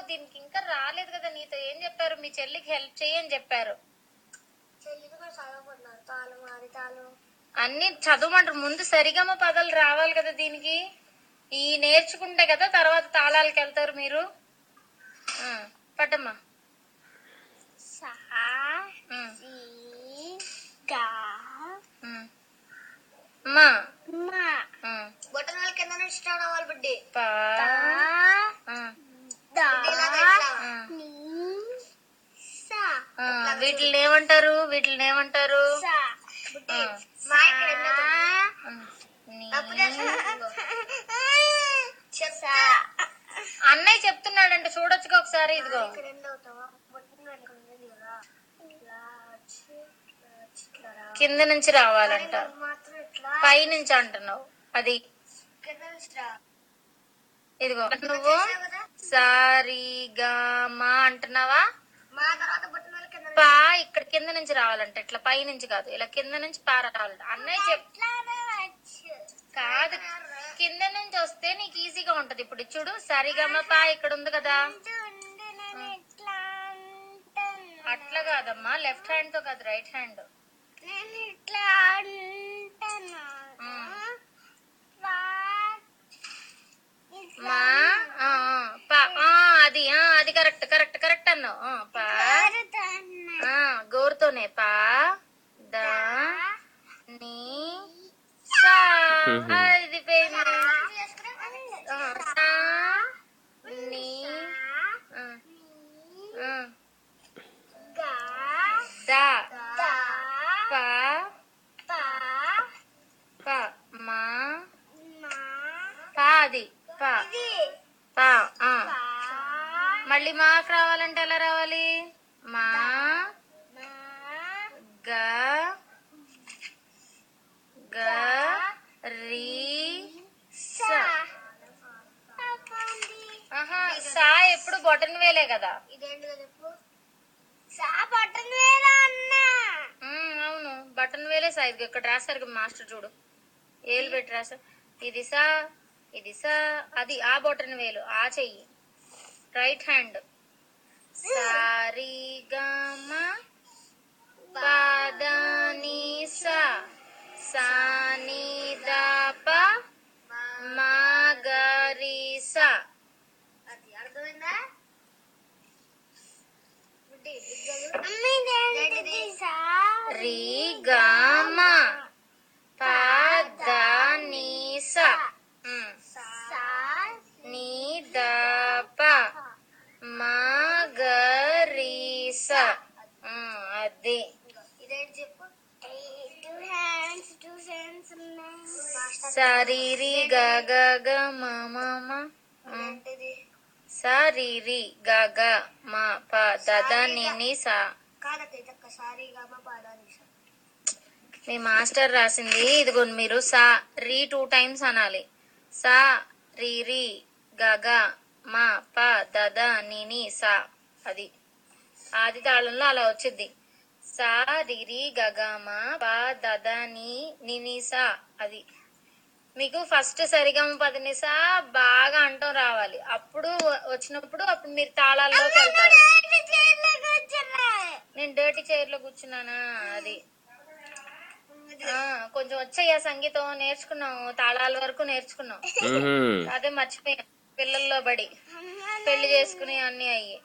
దీనికి ఇంకా రాలేదు కదా నీతో. ఏం చెప్పారు? మీ చెల్లికి హెల్ప్ చేయని చెప్పారు. అన్ని చదవమంటారు. ముందు సరిగమ పదాలు రావాలి కదా దీనికి. ఈ నేర్చుకుంటే కదా తర్వాత తాళాలకు వెళ్తారు మీరు. పట్టమ్మా. సా గా. మా వాళ్ళ అవ్వాలి బిడ్డి. వీటిని ఏమంటారు? వీటిని ఏమంటారు? అన్నయ్య చెప్తున్నాడంటే చూడొచ్చుగా ఒకసారి ఇదిగో. కింద. నుంచి రావాలంట. పై నుంచి అంటున్నావు. అది ఇదిగో నువ్వు సారీగా మా అంటున్నావా? పా ఇక్కడ కింద నుంచి రావాలంట ఇట్లా పై నుంచి కాదు ఇలా కింద నుంచి పార రావాలంట. అన్నయ్య చెప్ కాదు కింద నుంచి వస్తే నీకు ఈజీగా ఉంటది. ఇప్పుడు చూడు సరిగమ పా ఇక్కడ ఉంది కదా. అట్లా కాదమ్మా లెఫ్ట్ హ్యాండ్తో కాదు రైట్ హ్యాండ్. ఇట్లా మా? పా ఆ, అది ఆ, అది కరెక్ట్ కరెక్ట్ కరెక్ట్ అన్నావు. పా. ఆ, గోరుతోనే. పా దా నీ సా పా. పా మళ్ళీ మాకు రావాలంటే ఎలా రావాలి? మా గ గ రీ సా. ఎప్పుడు బొటన్ వేలే కదా. అవును. బటన్ వేలే సా. ఇది ఇక్కడ రాశారు కదా మాస్టర్ చూడు. ఏలు పెట్టి రాశారు. ఇది సా ఇది సా అది ఆ బొటన్ వేలు ఆ చెయ్యి. రైట్ హ్యాండ్ సారీ గమ పదని సా సాని దప మగరి సా. అది అర్థమైందా? బుడ్డి, ఇది చదువు. ఇదేంటిది? రి గమ పదని సా ఉమ్. సా నీ దప మగరీస ఉన్నాయి సరిరి గగ గ మ మ మ ఏంటిది? సరిరి గగ మ ప దద నిని సా మా మాస్టర్ రాసింది ఇదిగో మీరు సా రీ టూ టైమ్స్ అనాలి. సా రి రి గగ మ ప దద నిని సా. అది. ఆది తాళంలో అలా వచ్చింది సా రి రి గగ మ ప దద ని నిని సా అది. మీకు ఫస్ట్ సరిగమ పదనిసా బాగా అంటం రావాలి. అప్పుడు వచ్చినప్పుడు అప్పుడు మీరు తాళాల్లోకి వెళ్తారు. నేను డర్టీ చైర్లో కూర్చున్నానా? అది. ఆ, కొంచెం వచ్చాయి ఆ సంగీతం నేర్చుకున్నాం తాళాల వరకు నేర్చుకున్నాం. అదే మర్చిపోయాం పిల్లల్లో బడి పెళ్ళి చేసుకుని అన్ని అయ్యి.